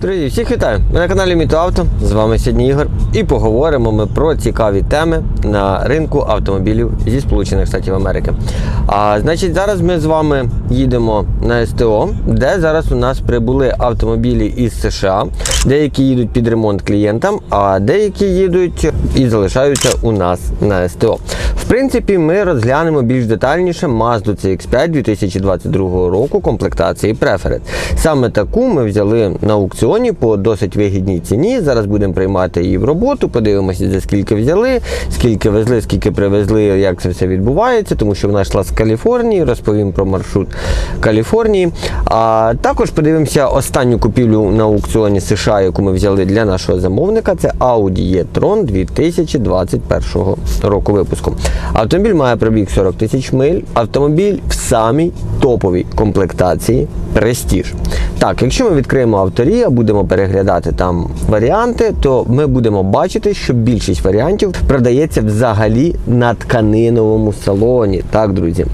Друзі, всіх вітаю! Ви на каналі Міто Авто. З вами сьогодні Ігор. І поговоримо ми про цікаві теми на ринку автомобілів зі Сполучених Штатів Америки. А значить, зараз ми з вами їдемо на СТО, де зараз у нас прибули автомобілі із США. Деякі їдуть під ремонт клієнтам, а деякі їдуть і залишаються у нас на СТО. Принципі, ми розглянемо більш детальніше Mazda CX-5 2022 року комплектації Preference. Саме таку ми взяли на аукціоні по досить вигідній ціні. Зараз будемо приймати її в роботу, подивимося, за скільки взяли, скільки везли, скільки привезли, як це все відбувається, тому що вона йшла з Каліфорнії, розповім про маршрут Каліфорнії. А також подивимося останню купівлю на аукціоні США, яку ми взяли для нашого замовника. Це Audi e-tron 2021 року випуску. Автомобіль має пробіг 40 тисяч миль. Автомобіль в самій топовій комплектації Prestige. Так, якщо ми відкриємо авторія, будемо переглядати там варіанти, то ми будемо бачити, що більшість варіантів продається взагалі на тканиновому салоні. Так, друзі.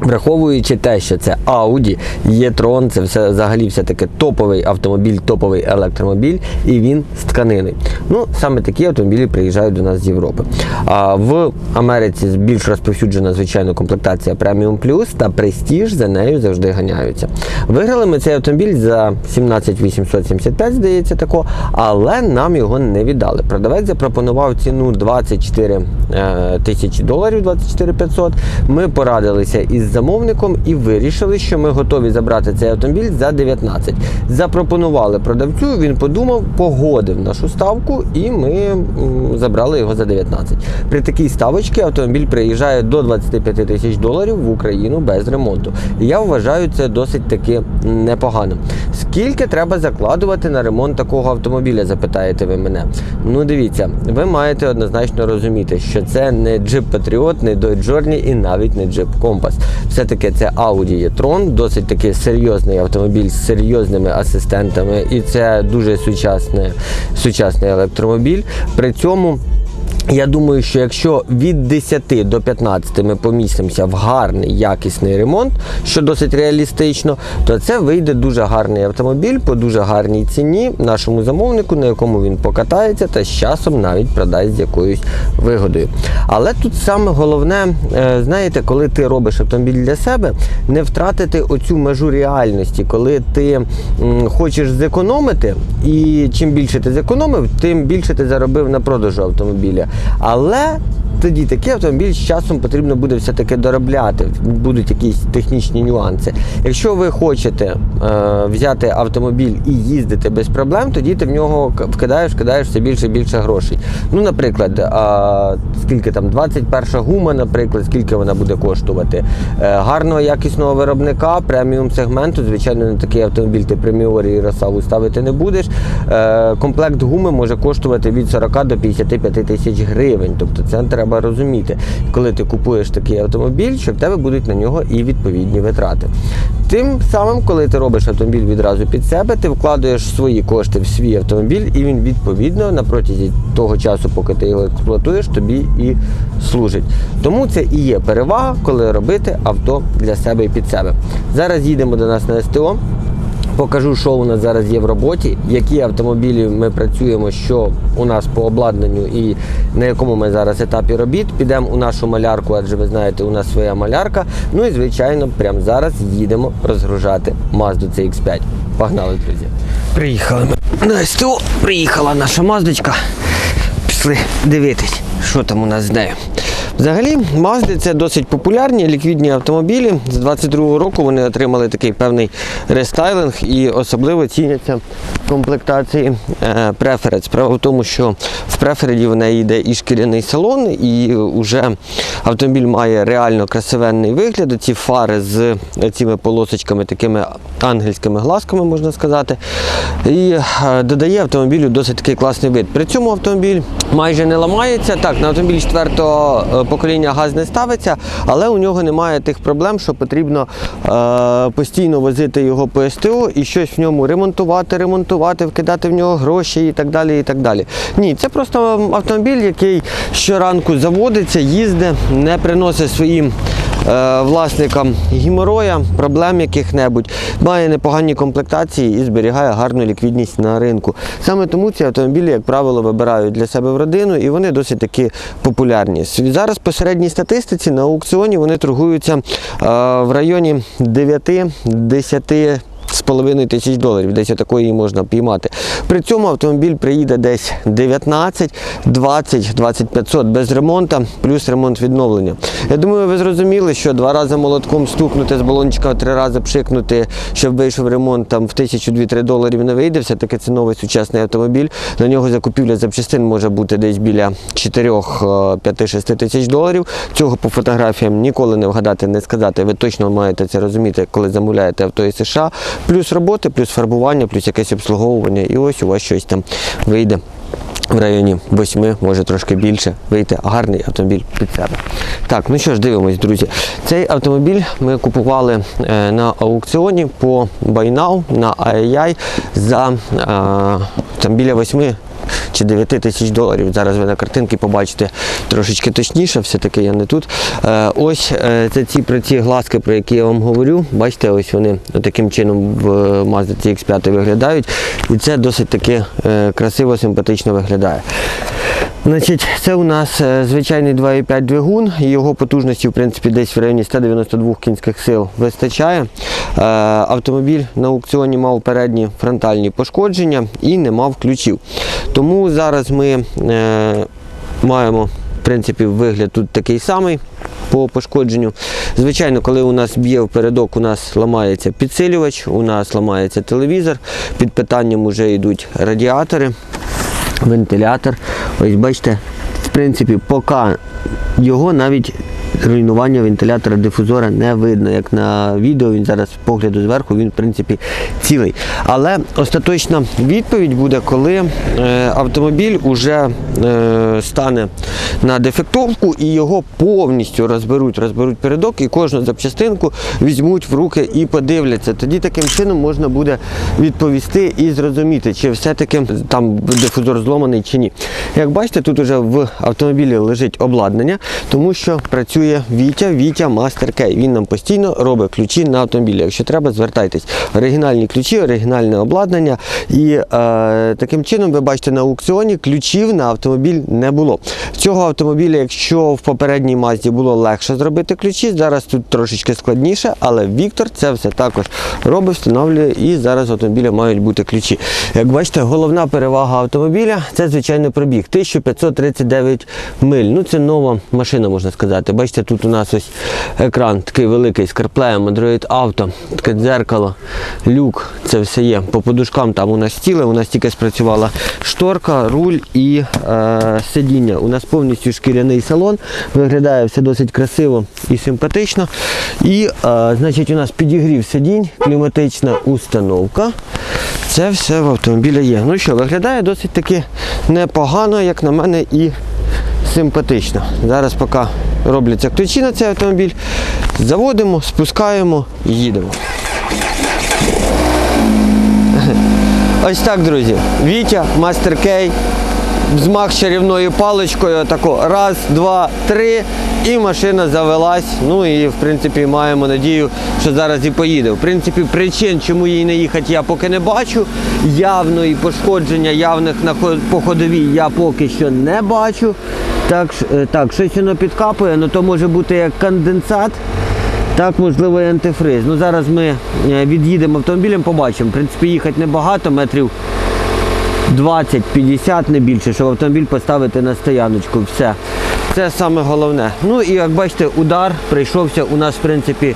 Враховуючи те, що це Audi, e-tron, це все взагалі все таки топовий автомобіль, топовий електромобіль, і він з тканини. Ну, саме такі автомобілі приїжджають до нас з Європи. А в Америці більш розповсюджена, звичайно, комплектація Premium Plus та Prestige за нею завжди ганяються. Виграли ми цей автомобіль за 17 875, здається, тако, але нам його не віддали. Продавець запропонував ціну 24 е, тисячі доларів, 24 500. Ми порадилися із замовником і вирішили, що ми готові забрати цей автомобіль за 19. Запропонували продавцю, він подумав, погодив нашу ставку, і ми забрали його за 19. При такій ставочці автомобіль приїжджає до 25 тисяч доларів в Україну без ремонту. Я вважаю це досить таки непогано. Скільки треба закладувати на ремонт такого автомобіля, запитаєте ви мене? Ну дивіться, ви маєте однозначно розуміти, що це не Jeep Patriot, не Dodge Journey і навіть не Jeep Compass. Все-таки це Audi e-tron, досить таки серйозний автомобіль з серйозними асистентами, і це дуже сучасний, сучасний електромобіль. При цьому я думаю, що якщо від 10 до 15 ми помістимося в гарний якісний ремонт, що досить реалістично, то це вийде дуже гарний автомобіль по дуже гарній ціні нашому замовнику, на якому він покатається та з часом навіть продасть з якоюсь вигодою. Але тут саме головне, е, знаєте, коли ти робиш автомобіль для себе, не втратити оцю межу реальності, коли ти хочеш зекономити, і чим більше ти зекономив, тим більше ти заробив на продажу автомобіля. Але тоді такий автомобіль з часом потрібно буде все-таки доробляти, будуть якісь технічні нюанси. Якщо ви хочете е, взяти автомобіль і їздити без проблем, тоді ти в нього вкидаєш, вкидаєш все більше і більше грошей. Ну, наприклад, а, скільки там 21 гума, наприклад, скільки вона буде коштувати. Е, гарного якісного виробника, преміум сегменту, звичайно, на такий автомобіль ти преміорі і Росаву ставити не будеш. Е, комплект гуми може коштувати від 40 до 55 тисяч гривень. Тобто це розуміти, коли ти купуєш такий автомобіль, що в тебе будуть на нього і відповідні витрати. Тим самим, коли ти робиш автомобіль відразу під себе, ти вкладаєш свої кошти в свій автомобіль, і він відповідно на протязі того часу, поки ти його експлуатуєш, тобі і служить. Тому це і є перевага, коли робити авто для себе і під себе. Зараз їдемо до нас на СТО. Покажу, що у нас зараз є в роботі, які автомобілі ми працюємо, що у нас по обладнанню і на якому ми зараз етапі робіт. Підемо у нашу малярку, адже ви знаєте, у нас своя малярка. Ну і звичайно, прямо зараз їдемо розгружати Mazda CX-5. Погнали, друзі. Приїхали ми на СТО, приїхала наша маздочка. Пішли дивитись, що там у нас з нею. Взагалі, Mazda це досить популярні ліквідні автомобілі. З 22-го року вони отримали такий певний рестайлинг і особливо ціняться комплектації е, Preference. Справа в тому, що в Preference в неї йде і шкіряний салон, і вже автомобіль має реально красивенний вигляд. Ці фари з цими полосочками, такими ангельськими глазками, можна сказати. І е, додає автомобілю досить такий класний вид. При цьому автомобіль майже не ламається. Так, на автомобіль четвертого е, покоління газ не ставиться, але у нього немає тих проблем, що потрібно е, постійно возити його по СТО і щось в ньому ремонтувати, ремонтувати, вкидати в нього гроші і так далі. і так далі. Ні, це просто автомобіль, який щоранку заводиться, їздить, не приносить своїм власникам гімороя, проблем яких-небудь, має непогані комплектації і зберігає гарну ліквідність на ринку. Саме тому ці автомобілі, як правило, вибирають для себе в родину і вони досить таки популярні. Зараз по середній статистиці на аукціоні вони торгуються е, в районі 9-10 з половиною тисяч доларів, десь такої можна піймати. При цьому автомобіль приїде десь 19, 20, 2500 без ремонту, плюс ремонт відновлення. Я думаю, ви зрозуміли, що два рази молотком стукнути з балончика, три рази пшикнути, щоб вийшов ремонт там в 1000-2-3 доларів не вийде. Все-таки це новий сучасний автомобіль. На нього закупівля запчастин може бути десь біля 4-5-6 тисяч доларів. Цього по фотографіям ніколи не вгадати, не сказати. Ви точно маєте це розуміти, коли замовляєте авто із США. Плюс роботи, плюс фарбування, плюс якесь обслуговування. І ось у вас щось там вийде. В районі 8, може трошки більше, вийти гарний автомобіль під себе. Так, ну що ж, дивимось, друзі. Цей автомобіль ми купували е, на аукціоні по Buy на AI за е, там біля 8 чи 9 тисяч доларів. Зараз ви на картинці побачите трошечки точніше, все-таки я не тут. Е, ось е, це ці про ці глазки, про які я вам говорю. Бачите, ось вони таким чином в Mazda CX5 виглядають. І це досить таки е, красиво, симпатично виглядає. Значить, це у нас е, звичайний 2,5 двигун, його потужності в принципі десь в районі 192 кінських сил вистачає. Е, Автомобіль на аукціоні мав передні фронтальні пошкодження і не мав ключів. Тому зараз ми е, маємо в принципі вигляд тут такий самий. По пошкодженню. Звичайно, коли у нас б'є в передок, у нас ламається підсилювач, у нас ламається телевізор, під питанням вже йдуть радіатори вентилятор. Ось бачите, в принципі, поки його навіть руйнування вентилятора дифузора не видно. Як на відео, він зараз з погляду зверху, він в принципі цілий. Але остаточна відповідь буде, коли е, автомобіль уже е, стане на дефектовку і його повністю розберуть, розберуть передок і кожну запчастинку візьмуть в руки і подивляться. Тоді таким чином можна буде відповісти і зрозуміти, чи все-таки там дифузор зломаний чи ні. Як бачите, тут уже в автомобілі лежить обладнання, тому що працює Вітя, Вітя Master Key. Він нам постійно робить ключі на автомобілі. Якщо треба, звертайтесь. Оригінальні ключі, оригінальне обладнання. І е, таким чином, ви бачите, на аукціоні ключів на автомобіль не було. Цього автомобіля, якщо в попередній мазді було легше зробити ключі, зараз тут трошечки складніше, але Віктор це все також робить, встановлює і зараз автомобіля мають бути ключі. Як бачите, головна перевага автомобіля це звичайно пробіг. 1539 миль. Ну це нова машина, можна сказати. Бачите, тут у нас ось екран такий великий з CarPlay, Android Auto, таке дзеркало, люк, це все є. По подушкам там у нас стіли, у нас тільки спрацювала шторка, руль і е, сидіння. У нас повністю шкіряний салон, виглядає все досить красиво і симпатично. І е, значить у нас підігрів сидінь, кліматична установка. Це все в автомобілі є. Ну що, виглядає досить таки непогано, як на мене, і симпатично. Зараз поки робляться ключі на цей автомобіль, заводимо, спускаємо і їдемо. Ось так, друзі. Вітя, Мастер Кей, взмах чарівною паличкою, тако раз, два, три, і машина завелась. Ну і в принципі маємо надію, що зараз і поїде. В принципі, причин, чому їй не їхати, я поки не бачу. Явної пошкодження явних на по ходовій я поки що не бачу. Так, е, так щось воно підкапує, але то може бути як конденсат. Так, можливо, і антифриз. Ну, зараз ми е, від'їдемо автомобілем, побачимо. В принципі, їхати небагато, метрів 20-50, не більше, щоб автомобіль поставити на стояночку. Все. Це саме головне. Ну і як бачите, удар прийшовся у нас, в принципі,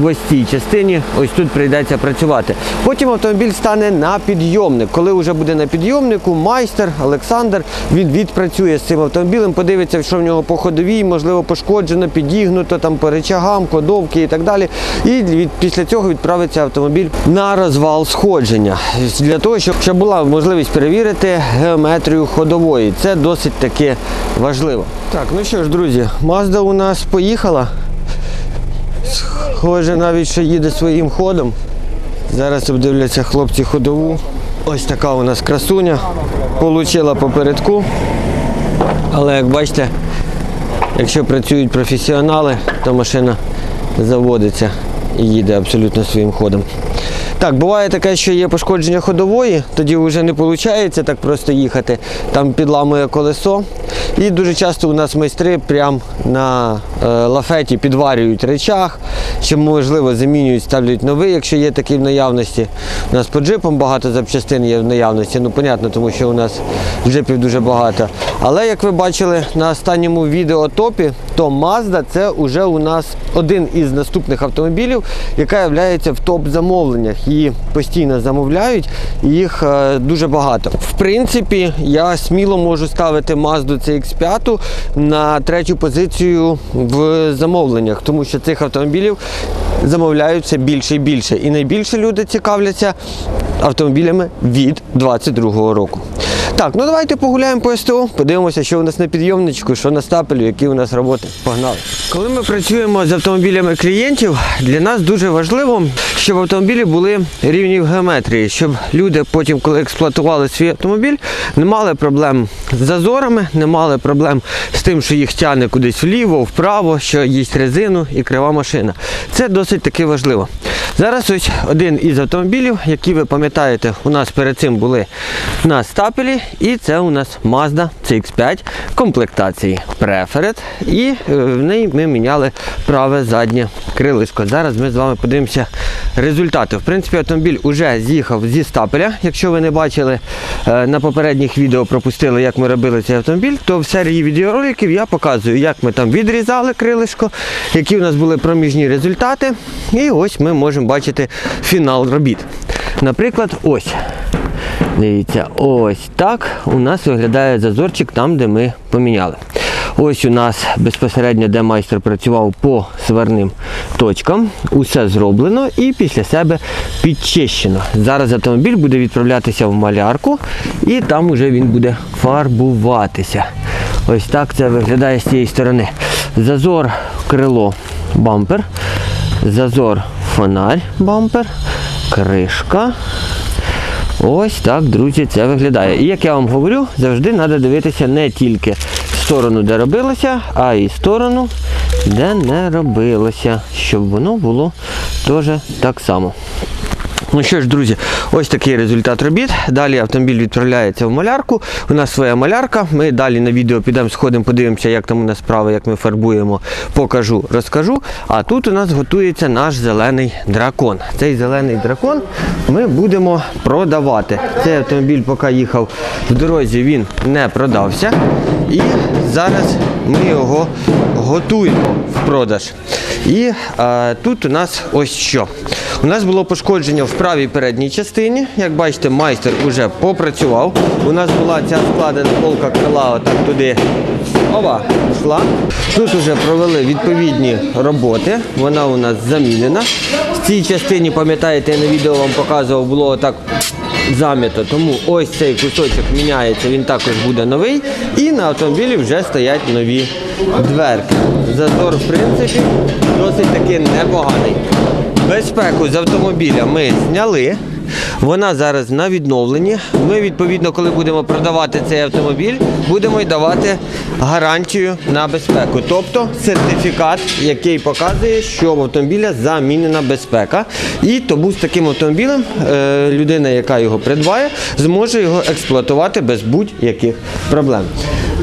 в ось цій частині. Ось тут прийдеться працювати. Потім автомобіль стане на підйомник. Коли вже буде на підйомнику, майстер Олександр він відпрацює з цим автомобілем, подивиться, що в нього по ходовій, можливо, пошкоджено, підігнуто там по речагам, кодовки і так далі. І від, після цього відправиться автомобіль на розвал сходження. Для того, щоб, щоб була можливість перевірити геометрію ходової. Це досить таки важливо. Так, ну що ж, друзі, Mazda у нас поїхала. Схоже, навіть що їде своїм ходом. Зараз обдивляться хлопці ходову. Ось така у нас красуня. Получила попередку. Але як бачите, якщо працюють професіонали, то машина заводиться і їде абсолютно своїм ходом. Так, буває таке, що є пошкодження ходової, тоді вже не виходить так просто їхати. Там підламує колесо. І дуже часто у нас майстри прямо на е, лафеті підварюють речах, чи можливо замінюють, ставлять новий, якщо є такий в наявності. У нас по джипам багато запчастин є в наявності. Ну, понятно, тому що у нас джипів дуже багато. Але як ви бачили на останньому відео топі, то Mazda це вже у нас один із наступних автомобілів, яка є в топ-замовленнях. Її постійно замовляють, і їх е, дуже багато. В принципі, я сміло можу ставити Mazda CX5 на третю позицію в замовленнях, тому що цих автомобілів замовляються більше і більше. І найбільше люди цікавляться автомобілями від 22-го року. Так, ну давайте погуляємо по СТО, подивимося, що у нас на підйомничку, що на стапелю, які у нас роботи. Погнали. Коли ми працюємо з автомобілями клієнтів, для нас дуже важливо, щоб автомобілі були рівні в геометрії, щоб люди потім, коли експлуатували свій автомобіль, не мали проблем з зазорами, не мали проблем з тим, що їх тягне кудись вліво, вправо, що їсть резину і крива машина. Це досить таки важливо. Зараз ось один із автомобілів, які ви пам'ятаєте, у нас перед цим були на стапелі, і це у нас Mazda CX5 комплектації Preferred. І е, в неї ми міняли праве заднє крилишко. Зараз ми з вами подивимося результати. В принципі, автомобіль вже з'їхав зі стапеля. Якщо ви не бачили е, на попередніх відео, пропустили, як ми робили цей автомобіль, то в серії відеороликів я показую, як ми там відрізали крилишко, які у нас були проміжні результати. І ось ми можемо бачити фінал робіт. Наприклад, ось. Дивіться, ось так у нас виглядає зазорчик там, де ми поміняли. Ось у нас безпосередньо, де майстер працював по сварним точкам. Усе зроблено і після себе підчищено. Зараз автомобіль буде відправлятися в малярку і там уже він буде фарбуватися. Ось так це виглядає з цієї сторони. Зазор крило бампер, зазор фонарь бампер, кришка. Ось так, друзі, це виглядає. І як я вам говорю, завжди треба дивитися не тільки сторону, де робилося, а в сторону, де не робилося, щоб воно було теж так само. Ну що ж, друзі, ось такий результат робіт. Далі автомобіль відправляється в малярку. У нас своя малярка. Ми далі на відео підемо, сходимо, подивимося, як там у нас справа, як ми фарбуємо, покажу, розкажу. А тут у нас готується наш зелений дракон. Цей зелений дракон ми будемо продавати. Цей автомобіль, поки їхав в дорозі, він не продався. І зараз ми його готуємо в продаж. І е, тут у нас ось що. У нас було пошкодження в правій передній частині. Як бачите, майстер вже попрацював. У нас була ця складена полка крила отак туди. Ова, йшла. Тут вже провели відповідні роботи. Вона у нас замінена. В цій частині, пам'ятаєте, я на відео вам показував, було отак зам'ято. Тому ось цей кусочок міняється, він також буде новий. І на автомобілі вже стоять нові дверки. Зазор, в принципі, досить таки непоганий. Безпеку з автомобіля ми зняли. Вона зараз на відновленні. Ми, відповідно, коли будемо продавати цей автомобіль, будемо й давати гарантію на безпеку. Тобто сертифікат, який показує, що в автомобіля замінена безпека. І тому з таким автомобілем е, людина, яка його придбає, зможе його експлуатувати без будь-яких проблем.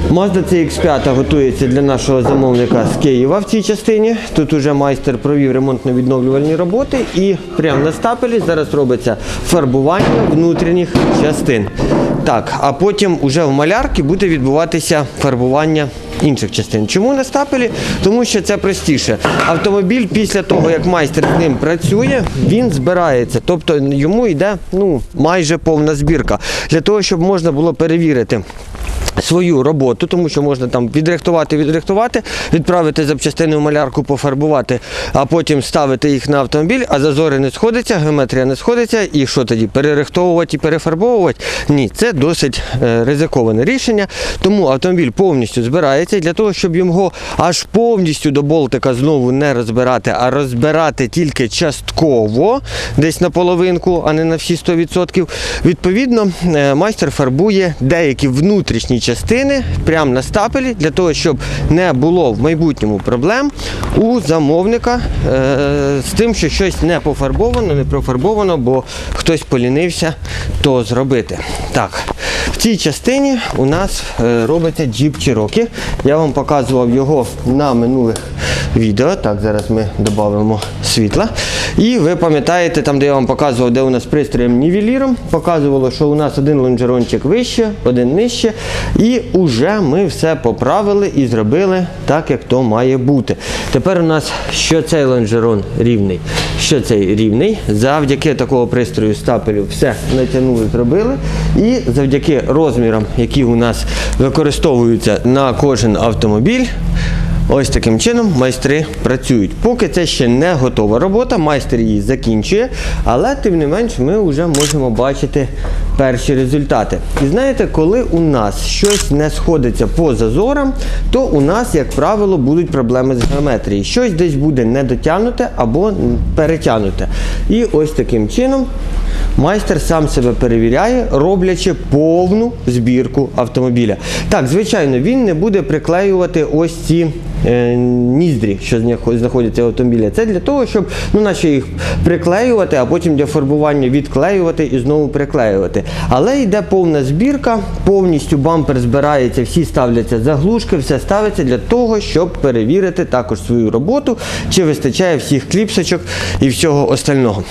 Mazda CX5 готується для нашого замовника з Києва в цій частині. Тут уже майстер провів ремонтно-відновлювальні роботи і прямо на стапелі зараз робиться фарбування внутрішніх частин. Так, а потім уже в малярці буде відбуватися фарбування інших частин. Чому на стапелі? Тому що це простіше. Автомобіль після того, як майстер з ним працює, він збирається. Тобто йому йде ну, майже повна збірка. Для того, щоб можна було перевірити свою роботу, тому що можна там відрихтувати, відрихтувати, відправити запчастини в малярку, пофарбувати, а потім ставити їх на автомобіль, а зазори не сходяться, геометрія не сходиться, і що тоді? Перерихтовувати і перефарбовувати? Ні, це досить е, ризиковане рішення. Тому автомобіль повністю збирається для того, щоб його аж повністю до болтика знову не розбирати, а розбирати тільки частково, десь на половинку, а не на всі 100%. Відповідно, е, майстер фарбує деякі внутрішні частини запчастини прямо на стапелі, для того, щоб не було в майбутньому проблем у замовника е, з тим, що щось не пофарбовано, не профарбовано, бо хтось полінився то зробити. Так, в цій частині у нас е, робиться джіп Cherokee. Я вам показував його на минулих відео. Так, зараз ми додамо світла. І ви пам'ятаєте, там, де я вам показував, де у нас пристроєм нівеліром, показувало, що у нас один лонжерончик вище, один нижче. І вже ми все поправили і зробили так, як то має бути. Тепер у нас що цей лонжерон рівний, що цей рівний. Завдяки такого пристрою стапелю все натягнули, зробили. І завдяки розмірам, які у нас використовуються на кожен автомобіль. Ось таким чином майстри працюють. Поки це ще не готова робота, майстер її закінчує, але тим не менш ми вже можемо бачити перші результати. І знаєте, коли у нас щось не сходиться по зазорам, то у нас, як правило, будуть проблеми з геометрією. Щось десь буде недотягнуте або перетягнуте. І ось таким чином майстер сам себе перевіряє, роблячи повну збірку автомобіля. Так, звичайно, він не буде приклеювати ось ці е, ніздрі, що знаходяться в автомобілі. Це для того, щоб ну, наче їх приклеювати, а потім для фарбування відклеювати і знову приклеювати. Але йде повна збірка, повністю бампер збирається, всі ставляться заглушки, все ставиться для того, щоб перевірити також свою роботу, чи вистачає всіх кліпсочок і всього остального.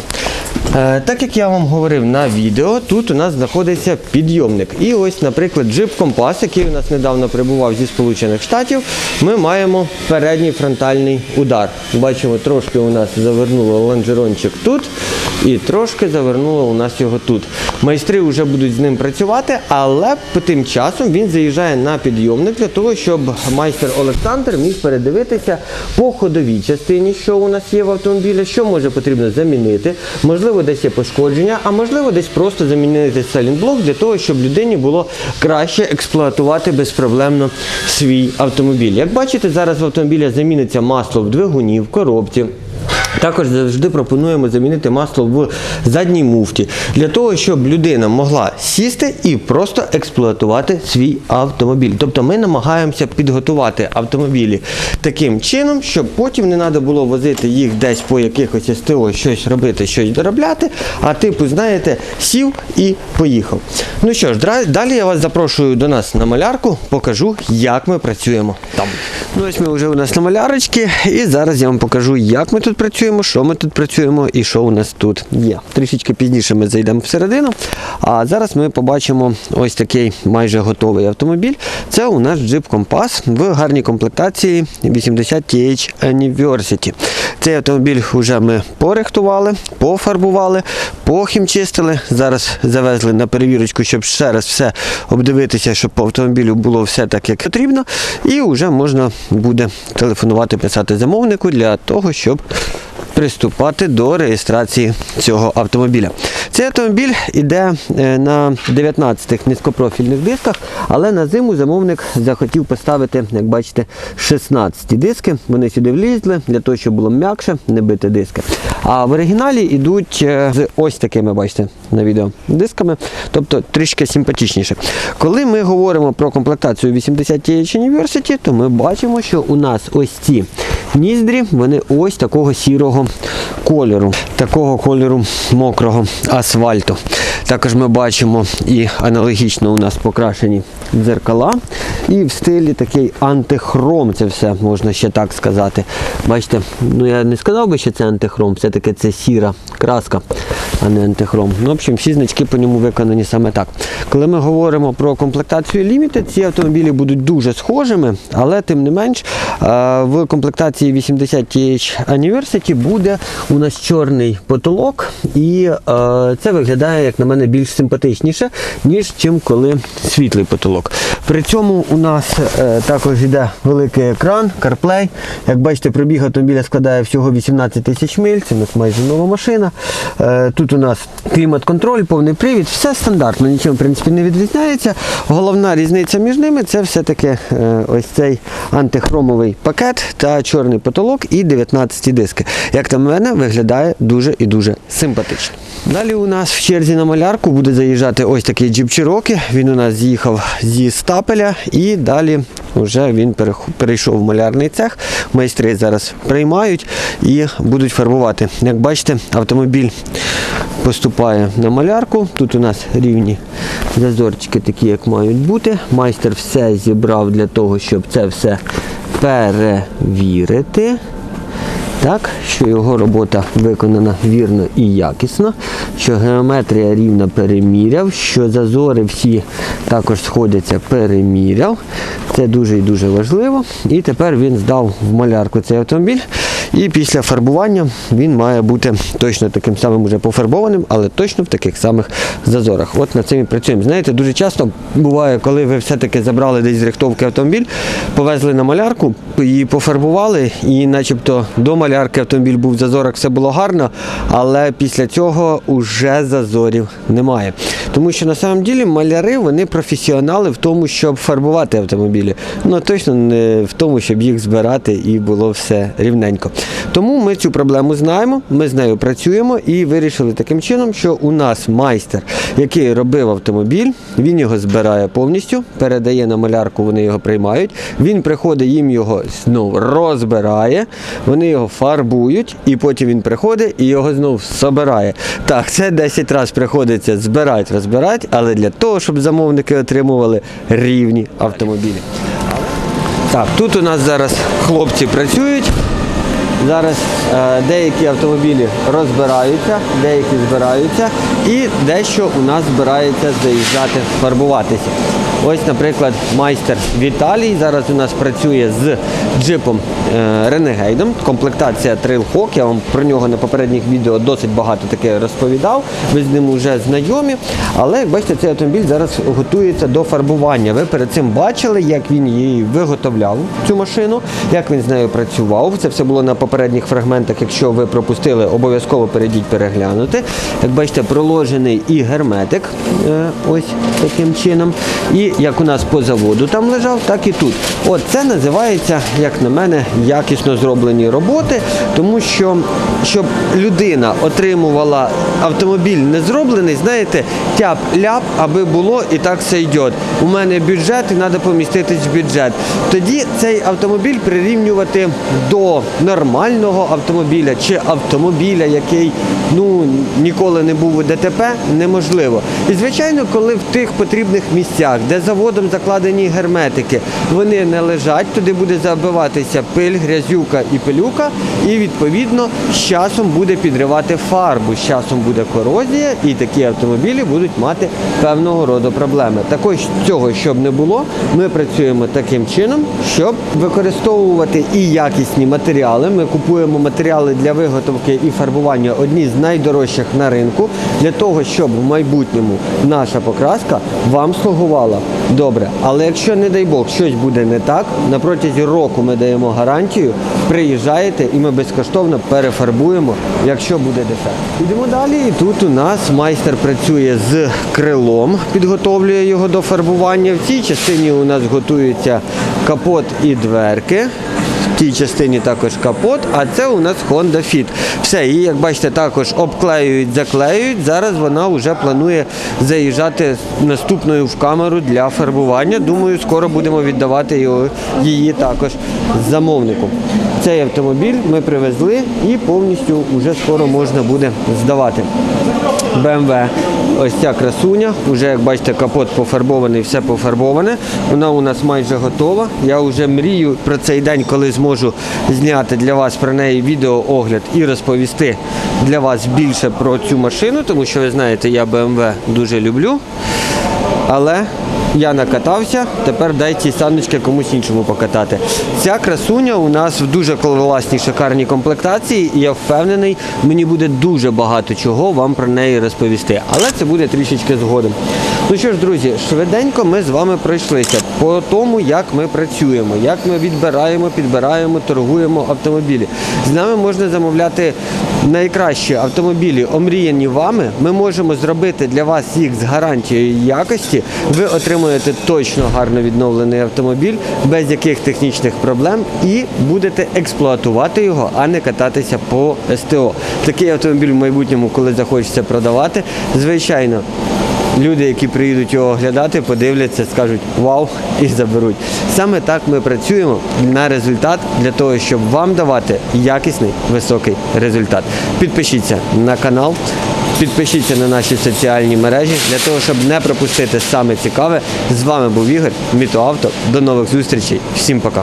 Е, Так як я вам говорив на відео, тут у нас знаходиться підйомник. І ось, наприклад, джип Компас, який у нас недавно прибував зі Сполучених Штатів, ми маємо передній фронтальний удар. Бачимо, трошки у нас завернуло лонжерончик тут і трошки завернуло у нас його тут. Майстри вже будуть з ним працювати, але тим часом він заїжджає на підйомник для того, щоб майстер Олександр міг передивитися по ходовій частині, що у нас є в автомобілі, що може потрібно замінити. Можливо, десь є пошкодження, а можливо, десь просто замінити селінблок для того, щоб людині було краще експлуатувати безпроблемно свій автомобіль. Як бачите, зараз в автомобілі заміниться масло в двигуні, в коробці. Також завжди пропонуємо замінити масло в задній муфті для того, щоб людина могла сісти і просто експлуатувати свій автомобіль. Тобто ми намагаємося підготувати автомобілі таким чином, щоб потім не треба було возити їх десь по якихось СТО, щось робити, щось доробляти. А типу, знаєте, сів і поїхав. Ну що ж, далі я вас запрошую до нас на малярку, покажу, як ми працюємо там. Ну ось ми вже у нас на малярочці, і зараз я вам покажу, як ми тут працюємо, що ми тут працюємо і що у нас тут є. Трішечки пізніше ми зайдемо всередину. А зараз ми побачимо ось такий майже готовий автомобіль. Це у нас Jeep Compass в гарній комплектації 80 TH Anniversary. Цей автомобіль вже ми порихтували, пофарбували, похімчистили. Зараз завезли на перевірочку, щоб ще раз все обдивитися, щоб по автомобілю було все так, як потрібно. І вже можна буде телефонувати, писати замовнику для того, щоб приступати до реєстрації цього автомобіля. Цей автомобіль іде е, на 19 низькопрофільних дисках, але на зиму замовник захотів поставити, як бачите, 16 диски. Вони сюди влізли для того, щоб було м'якше, не бити диски. А в оригіналі йдуть е, з ось такими, бачите, на відео дисками, тобто трішки симпатичніше. Коли ми говоримо про комплектацію 80 TH University, то ми бачимо, що у нас ось ці ніздрі, вони ось такого сірого кольору, такого кольору мокрого асфальту. Також ми бачимо і аналогічно у нас покрашені дзеркала. І в стилі такий антихром, це все можна ще так сказати. Бачите, ну я не сказав би, що це антихром, все-таки це сіра краска, а не антихром. Ну, в общем, всі значки по ньому виконані саме так. Коли ми говоримо про комплектацію Limited, ці автомобілі будуть дуже схожими, але тим не менш е, в комплектації 80 TH Anniversary буде у нас чорний потолок, і е, це виглядає, як на мене, більш симпатичніше, ніж чим коли світлий потолок. При цьому у нас е, також йде великий екран, CarPlay. Як бачите, пробіг автомобіля складає всього 18 тисяч миль, це у нас майже нова машина. Тут у нас клімат-контроль, повний привід, все стандартно, нічим в принципі не відрізняється. Головна різниця між ними це все-таки е, ось цей антихромовий пакет та чорний потолок і 19 диски. Як на мене, виглядає дуже і дуже симпатично. Далі у нас в черзі на малярку буде заїжджати ось такий джип Cherokee. Він у нас з'їхав зі стапеля і далі вже він перейшов в малярний цех. Майстри зараз приймають і будуть фарбувати. Як бачите, автомобіль поступає на малярку. Тут у нас рівні зазорчики такі, як мають бути. Майстер все зібрав для того, щоб це все перевірити. Так, що його робота виконана вірно і якісно, що геометрія рівно переміряв, що зазори всі також сходяться, переміряв. Це дуже і дуже важливо. І тепер він здав в малярку цей автомобіль. І після фарбування він має бути точно таким самим уже пофарбованим, але точно в таких самих зазорах. От над цим і працюємо. Знаєте, дуже часто буває, коли ви все-таки забрали десь з рихтовки автомобіль, повезли на малярку, її пофарбували, і начебто до малярки автомобіль був в зазорах, все було гарно, але після цього вже зазорів немає. Тому що на самом ділі маляри вони професіонали в тому, щоб фарбувати автомобілі. Ну точно не в тому, щоб їх збирати і було все рівненько. Тому ми цю проблему знаємо, ми з нею працюємо і вирішили таким чином, що у нас майстер, який робив автомобіль, він його збирає повністю, передає на малярку, вони його приймають. Він приходить, їм його знову розбирає, вони його фарбують, і потім він приходить і його знову собирає. Так, це 10 разів приходиться збирати, розбирати, але для того, щоб замовники отримували рівні автомобілі. Так, тут у нас зараз хлопці працюють. Зараз е, деякі автомобілі розбираються, деякі збираються, і дещо у нас збирається заїжджати фарбуватися. Ось, наприклад, майстер Віталій зараз у нас працює з джипом е, Ренегейдом. Комплектація Trailhawk. Я вам про нього на попередніх відео досить багато таке розповідав. Ви з ним вже знайомі. Але як бачите, цей автомобіль зараз готується до фарбування. Ви перед цим бачили, як він її виготовляв, цю машину, як він з нею працював. Це все було на попередніх фрагментах. Якщо ви пропустили, обов'язково перейдіть переглянути. Як бачите, проложений і герметик е, ось таким чином. І як у нас по заводу там лежав, так і тут. От це називається, як на мене, якісно зроблені роботи, тому що щоб людина отримувала автомобіль не зроблений, знаєте, тяп-ляп, аби було і так все йде. У мене бюджет і треба поміститись в бюджет. Тоді цей автомобіль прирівнювати до нормального автомобіля чи автомобіля, який ну ніколи не був у ДТП, неможливо. І звичайно, коли в тих потрібних місцях, де заводом закладені герметики, вони не лежать, туди буде забиватися пиль, грязюка і пилюка, і відповідно з часом буде підривати фарбу, з часом буде корозія, і такі автомобілі будуть мати певного роду проблеми. Також цього, щоб не було, ми працюємо таким чином, щоб використовувати і якісні матеріали. Ми купуємо матеріали для виготовки і фарбування одні з найдорожчих на ринку, для того, щоб в майбутньому наша покраска вам слугувала добре. Але якщо, не дай Бог, щось буде не так, на протязі року ми даємо гарантію, приїжджаєте і ми безкоштовно перефарбуємо, якщо буде дефект. Йдемо далі. І тут у нас майстер працює з крилом, підготовлює його до фарбування. В цій частині у нас готується капот і дверки. В тій частині також капот, а це у нас Honda Fit. Все, її, як бачите, також обклеюють, заклеюють. Зараз вона вже планує заїжджати наступною в камеру для фарбування. Думаю, скоро будемо віддавати її також замовнику. Цей автомобіль ми привезли і повністю вже скоро можна буде здавати. BMW. Ось ця красуня. вже як бачите, капот пофарбований, все пофарбоване. Вона у нас майже готова. Я вже мрію про цей день, коли зможу зняти для вас про неї відеоогляд і розповісти для вас більше про цю машину, тому що ви знаєте, я BMW дуже люблю. Але я накатався, тепер дай ці саночки комусь іншому покатати. Ця красуня у нас в дуже класній шикарній комплектації, і я впевнений, мені буде дуже багато чого вам про неї розповісти. Але це буде трішечки згодом. Ну що ж, друзі, швиденько ми з вами пройшлися по тому, як ми працюємо, як ми відбираємо, підбираємо, торгуємо автомобілі. З нами можна замовляти найкращі автомобілі, омріяні вами. Ми можемо зробити для вас їх з гарантією якості. Ви отримуєте точно гарно відновлений автомобіль без яких технічних проблем і будете експлуатувати його, а не кататися по СТО. Такий автомобіль в майбутньому, коли захочеться продавати, звичайно. Люди, які приїдуть його оглядати, подивляться, скажуть вау і заберуть. Саме так ми працюємо на результат для того, щоб вам давати якісний високий результат. Підпишіться на канал, підпишіться на наші соціальні мережі для того, щоб не пропустити саме цікаве. З вами був Ігор, Мітоавто. До нових зустрічей. Всім пока.